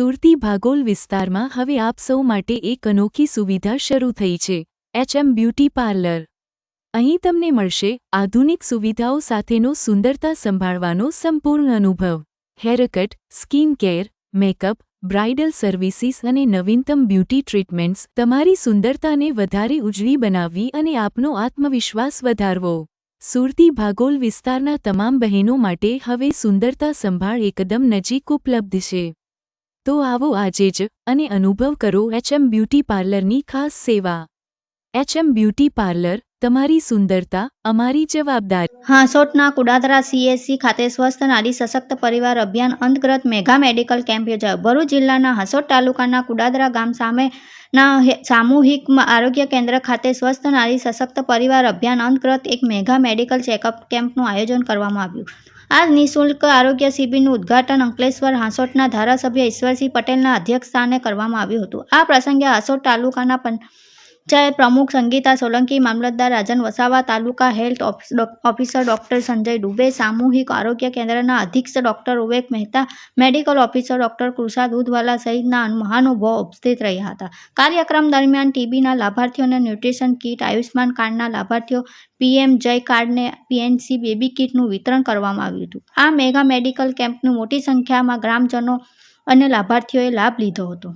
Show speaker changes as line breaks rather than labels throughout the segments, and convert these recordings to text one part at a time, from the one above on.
સુરતી ભાગોલ વિસ્તારમાં હવે આપ સૌ માટે એક અનોખી સુવિધા શરૂ થઈ છે. HM beauty parlour. અહીં તમને મળશે આધુનિક સુવિધાઓ સાથેનો સુંદરતા સંભાળવાનો સંપૂર્ણ અનુભવ. Haircut, skin care, makeup, bridal services અને નવીનતમ બ્યુટી ટ્રીટમેન્ટ્સ તમારી સુંદરતાને વધારે ઉજળી બનાવવી અને આપનો આત્મવિશ્વાસ વધારવો. સુરતી ભાગોલ વિસ્તારના તમામ બહેનો માટે હવે સુંદરતા સંભાળ એકદમ નજીક ઉપલબ્ધ છે. તો આવો આજે જ અને અનુભવ કરો એચએમ બ્યુટી પાર્લરની ખાસ સેવા. એચએમ બ્યુટી પાર્લર તમારી સુંદરતા, અમારી જવાબદારી.
હાંસોટના કુડાદરા સીએસસી ખાતે સ્વસ્થ નારી સશક્ત પરિવાર અભિયાન અંતર્ગત મેગા મેડિકલ કેમ્પ યોજાયો. ભરૂચ જિલ્લાના હાંસોટ તાલુકાના કુડાદરા ગામ સામેના ના સામૂહિક આરોગ્ય કેન્દ્ર ખાતે સ્વસ્થ નારી સશક્ત પરિવાર અભિયાન અંતર્ગત એક મેગા મેડિકલ ચેકઅપ કેમ્પનું આયોજન કરવામાં આવ્યું. આ નિઃશુલ્ક આરોગ્ય શિબિરનું ઉદ્ઘાટન અંકલેશ્વર હાંસોટના ધારાસભ્ય ઈશ્વરસિંહ પટેલના અધ્યક્ષસ્થાને કરવામાં આવ્યું હતું. આ પ્રસંગે હાંસોટ તાલુકાના પંચાયત પ્રમુખ સંગીતા સોલંકી, મામલતદાર રાજન વસાવા, તાલુકા health office- officer doctor Sanjay Dubey, સામૂહિક આરોગ્ય કેન્દ્રના અધિક્ષક doctor Uvek Mehta, medical officer doctor Krusha Dudhwala સહિતના મહાનુભાવો ઉપસ્થિત રહ્યા હતા. કાર્યક્રમ દરમિયાન ટીબીના લાભાર્થીઓને ન્યુટ્રિશન કીટ, આયુષ્યમાન કાર્ડના લાભાર્થીઓ, પીએમ જય કાર્ડને પીએનસી બેબી કીટનું વિતરણ કરવામાં આવ્યું હતું. આ મેગા મેડિકલ કેમ્પનું મોટી સંખ્યામાં ગ્રામજનો અને લાભાર્થીઓએ લાભ લીધો હતો.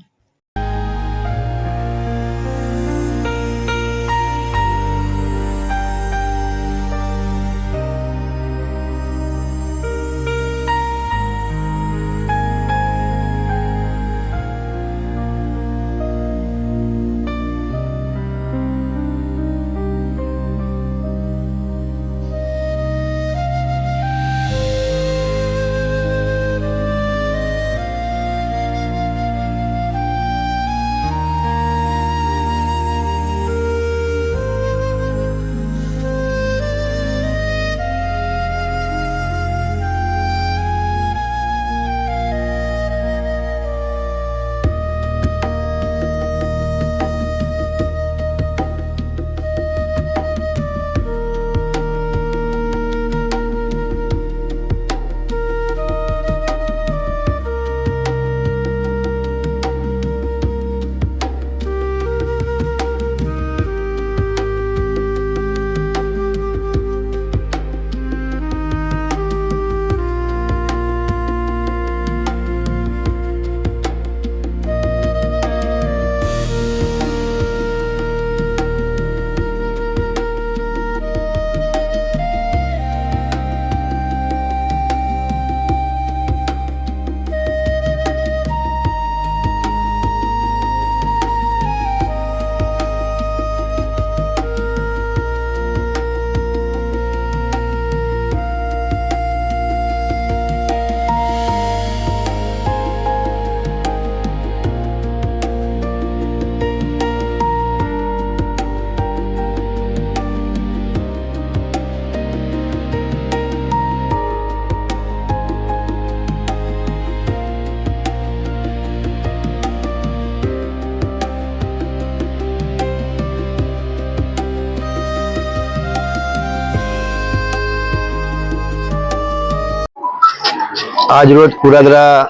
આજ રોજ કુરાદરા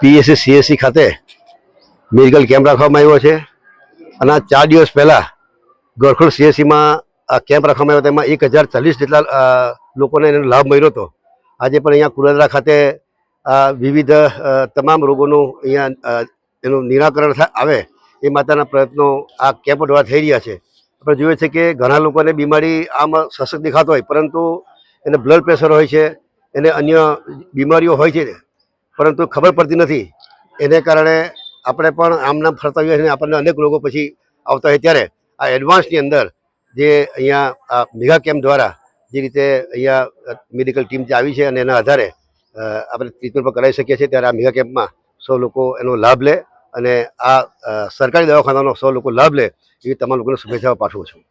પીએસસી સીએસસી ખાતે મેડિકલ કેમ્પ રાખવામાં આવ્યો છે. અને આ ચાર દિવસ પહેલાં ગોરખોડ સીએસસીમાં આ કેમ્પ રાખવામાં આવ્યો તેમાં એક હજાર ચાલીસ જેટલા લોકોને એનો લાભ મળ્યો હતો. આજે પણ અહીંયા કુરાદરા ખાતે આ વિવિધ તમામ રોગોનું અહીંયા એનું નિરાકરણ આવે એ માતાના પ્રયત્નો આ કેમ્પ દ્વારા થઈ રહ્યા છે. આપણે જોઈએ છે કે ઘણા લોકોને બીમારી આમ સશક્ત દેખાતો હોય, પરંતુ એને બ્લડ પ્રેશર હોય છે એને અન્ય બીમારીઓ હોય છે પરંતુ ખબર પડતી નથી. એને કારણે આપણે પણ આમ નામ ફરતા હોઈએ અને આપણને અનેક રોગો પછી આવતા હોય ત્યારે. આ એડવાન્સની અંદર જે અહીંયા આ મેગા કેમ્પ દ્વારા જે રીતે અહીંયા મેડિકલ ટીમ જે આવી છે અને એના આધારે આપણે ટ્રીટમેન્ટ પણ કરાવી શકીએ છીએ, ત્યારે આ મેગા કેમ્પમાં સૌ લોકો એનો લાભ લે અને આ સરકારી દવાખાનાનો સૌ લોકો લાભ લે એવી તમામ લોકોને શુભેચ્છાઓ પાઠવું છું.